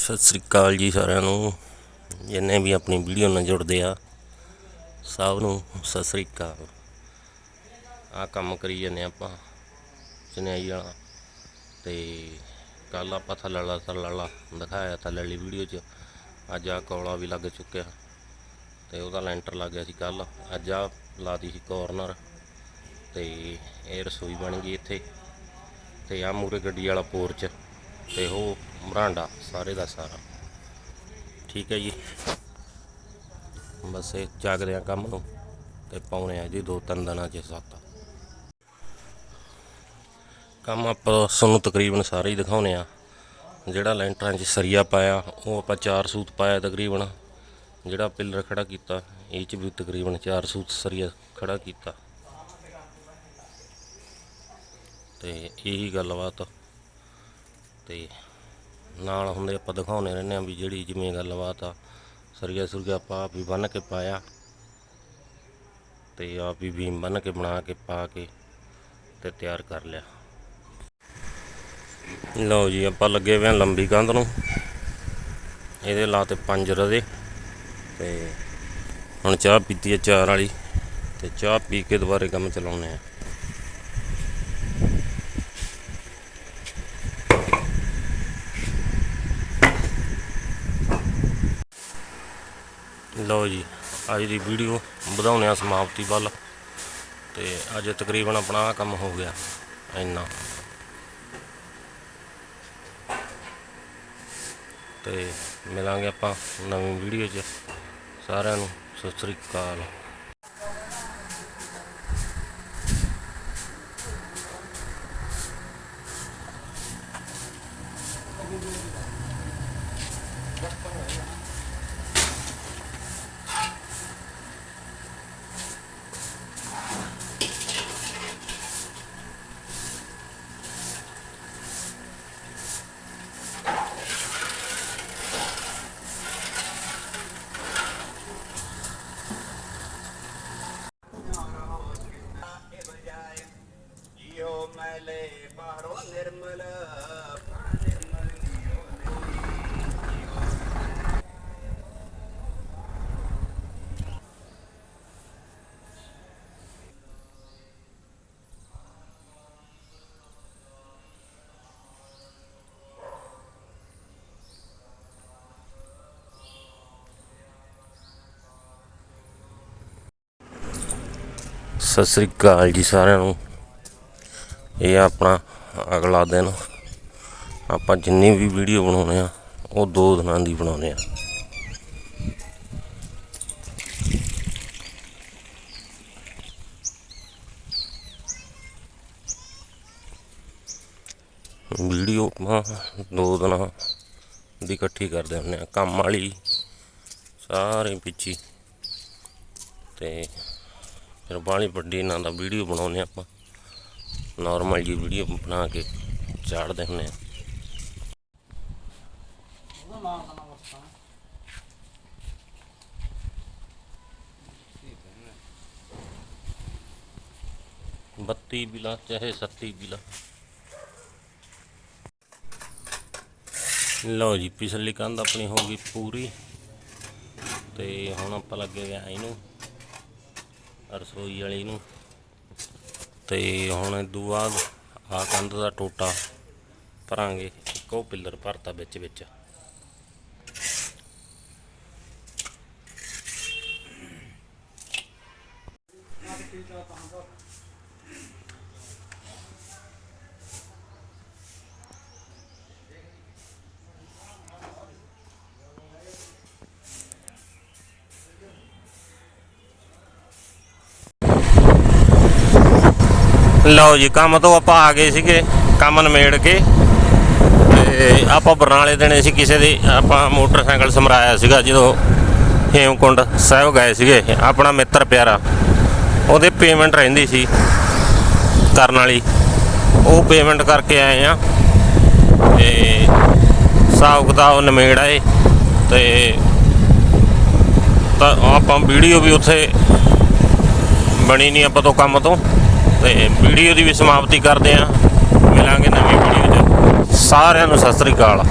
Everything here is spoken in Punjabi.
ਸਤਿ ਸ੍ਰੀ ਅਕਾਲ ਜੀ ਸਾਰਿਆਂ ਨੂੰ। ਜਿੰਨੇ ਵੀ ਆਪਣੀ ਵੀਡੀਓ ਨਾਲ ਜੁੜਦੇ ਆ, ਸਭ ਨੂੰ ਸਤਿ ਸ੍ਰੀ ਅਕਾਲ। ਆ ਕੰਮ ਕਰੀ ਜਾਂਦੇ ਆਪਾਂ ਚਨਿਆਈ ਵਾਲਾ। ਤੇ ਕੱਲ ਆਪਾਂ ਥੱਲੇ ਵਾਲਾ ਥੱਲੇ ਵਾਲਾ ਦਿਖਾਇਆ ਥੱਲੇ ਵਾਲੀ ਵੀਡੀਓ 'ਚ। ਅੱਜ ਆ ਕੌਲਾ ਵੀ ਲੱਗ ਚੁੱਕਿਆ। ਤੇ ਉਹਦਾ ਲੈਂਟਰ ਲੱਗ ਗਿਆ ਸੀ ਕੱਲ ਅੱਜ ਆ ਲਾਤੀ ਸੀ ਕੋਰਨਰ ਤੇ ਇਹ ਰਸੋਈ ਬਣ ਗਈ ਇੱਥੇ। ਤੇ ਆ ਮੂਰੇ ਗੱਡੀ ਵਾਲਾ ਪੋਰਚ ਤੇ ਉਹ ਬਰਾਂਡਾ, ਸਾਰੇ ਦਾ ਸਾਰਾ। ਠੀਕ ਹੈ ਜੀ। ਬਸ ਇਹ ਜਾਗਦੇ ਆ ਕੰਮ ਨੂੰ ਤੇ ਪਾਉਣੇ ਆ ਜੀ ਦੋ ਤਿੰਨ ਦਿਨਾਂ ਚ ਸੱਤ। ਕੰਮ ਆਪਾਂ ਤੁਹਾਨੂੰ ਤਕਰੀਬਨ ਸਾਰੇ ਹੀ ਦਿਖਾਉਣੇ ਆ। ਜਿਹੜਾ ਲੈਂਟਰਾਂ 'ਚ ਸਰੀਆ ਪਾਇਆ, ਉਹ ਆਪਾਂ ਚਾਰ ਸੂਤ ਪਾਇਆ ਤਕਰੀਬਨ। ਜਿਹੜਾ ਪਿਲਰ ਖੜਾ ਕੀਤਾ, ਇਹ 'ਚ ਵੀ ਤਕਰੀਬਨ ਚਾਰ ਸੂਤ ਸਰੀਆ ਖੜਾ ਕੀਤਾ। ਤੇ ਇਹੀ ਗੱਲਬਾਤ। ਤੇ ਨਾਲ ਹੁੰਦੇ ਆਪਾਂ ਦਿਖਾਉਂਦੇ ਰਹਿੰਦੇ ਆ ਵੀ ਜਿਹੜੀ ਜਿਵੇਂ ਗੱਲਬਾਤ ਆ, ਸਰੀਆ ਸੁਰਗਾ ਆਪਾਂ ਆਪ ਹੀ ਬੰਨ ਕੇ ਪਾਇਆ ਤੇ ਆਪ ਹੀ ਬੀਮ ਬੰਨ ਕੇ ਬਣਾ ਕੇ ਪਾ ਕੇ ਤੇ ਤਿਆਰ ਕਰ ਲਿਆ। ਲਓ ਜੀ, ਆਪਾਂ ਲੱਗੇ ਹੋਏ ਆ ਲੰਬੀ ਕੰਧ ਨੂੰ। ਇਹਦੇ ਲਾਤੇ ਪੰਜ ਰਦੇ ਤੇ ਹੁਣ ਚਾਹ ਪੀਤੀ ਹੈ ਚਾਰ ਵਾਲੀ ਤੇ ਚਾਹ ਪੀ ਕੇ ਦੁਬਾਰੇ ਕੰਮ ਚਲਾਉਣੇ ਆ ਲਓ ਜੀ, ਅੱਜ ਦੀ ਵੀਡੀਓ ਵਧਾਉਣੇ ਆ ਸਮਾਪਤੀ ਵੱਲ। ਤੇ ਅੱਜ ਤਕਰੀਬਨ ਆਪਣਾ ਕੰਮ ਹੋ ਗਿਆ, ਇੰਨਾ। ਤੇ ਮਿਲਾਂਗੇ ਆਪਾਂ ਨਵੀਂ ਵੀਡੀਓ 'ਚ। ਸਾਰਿਆਂ ਨੂੰ ਸਤਿ ਸ੍ਰੀ ਅਕਾਲ। ਜੀਓ ਮੈਲੇ ਬਾਹਰੋਂ ਸਤਿ ਸ੍ਰੀ ਅਕਾਲ ਜੀ ਸਾਰਿਆਂ ਨੂੰ। ਇਹ ਆਪਣਾ ਅਗਲਾ ਦਿਨ ਆਪਾਂ ਜਿੰਨੀ ਵੀ ਵੀਡੀਓ ਬਣਾਉਣੇ ਆ, ਉਹ ਦੋ ਦਿਨਾਂ ਦੀ ਬਣਾਉਣੇ ਆ। ਵੀਡੀਓ ਆਪਾਂ ਦੋ ਦਿਨਾਂ ਦੀ ਇਕੱਠੀ ਕਰਦੇ ਹੁੰਦੇ ਆ, ਕੰਮ ਵਾਲੀ ਸਾਰੇ ਪਿੱਛੇ। ਤੇ ਫਿਰ ਬਾਹਲੀ ਵੱਡੀ ਨਾਂ ਦਾ ਵੀਡੀਓ ਬਣਾਉਂਦੇ ਆਪਾਂ। ਨਾਰਮਲ ਜੀ ਵੀਡੀਓ ਬਣਾ ਕੇ ਚਾੜਦੇ ਹੁੰਦੇ ਆ। ਬੱਤੀ ਬਿਲਾ ਚਾਹੇ ਸੱਤੀ ਬਿਲਾ। ਲਓ ਜੀ ਪਿਛਲੀ ਕੰਧ ਆਪਣੀ ਹੋ ਗਈ ਪੂਰੀ। ਤੇ ਹੁਣ ਆਪਾਂ ਲੱਗੇ ਗਿਆ ਇਹਨੂੰ ਰਸੋਈ ਵਾਲੀ ਨੂੰ। ਤੇ ਹੁਣ ਇਹ ਤੋਂ ਬਾਅਦ ਆ ਕੰਧ ਦਾ ਟੋਟਾ ਭਰਾਂਗੇ, ਇੱਕੋ ਪਿੱਲਰ ਭਰਤਾ ਵਿੱਚ ਵਿੱਚ। ਲਓ ਜੀ, ਕੰਮ ਤੋਂ ਆਪਾਂ ਆ ਗਏ ਸੀਗੇ, ਕੰਮ ਨਮੇੜ ਕੇ। ਤੇ ਆਪਾਂ ਬਰਨਾਲੇ ਦੇਣੇ ਸੀ ਕਿਸੇ ਦੇ, ਆਪਾਂ ਮੋਟਰਸਾਈਕਲ ਸਮਰਾਇਆ ਸੀਗਾ, ਜਦੋਂ ਹੇਮਕੁੰਡ ਸਾਹਿਬ ਗਏ ਸੀਗੇ, ਆਪਣਾ ਮਿੱਤਰ ਪਿਆਰਾ। ਉਹਦੇ ਪੇਮੈਂਟ ਰਹਿੰਦੀ ਸੀ, ਕਰਨ ਵਾਲੀ। ਉਹ ਪੇਮੈਂਟ ਕਰਕੇ ਆਏ ਆ। ਤੇ ਹਿਸਾਬ ਕਿਤਾਬ ਨਮੇੜ ਆਏ। ਤੇ ਤਾਂ ਆਪਾਂ ਵੀਡੀਓ ਵੀ ਉੱਥੇ ਬਣੀ ਨਹੀਂ ਆਪਾਂ ਤੋਂ ਕੰਮ ਤੋਂ। ਤੇ ਵੀਡੀਓ ਦੀ ਵੀ ਸਮਾਪਤੀ ਕਰਦੇ ਆਂ ਮਿਲਾਂਗੇ ਨਵੀਂ ਵੀਡੀਓ 'ਚ। ਸਾਰਿਆਂ ਨੂੰ ਸਤਿ ਸ੍ਰੀ ਅਕਾਲ।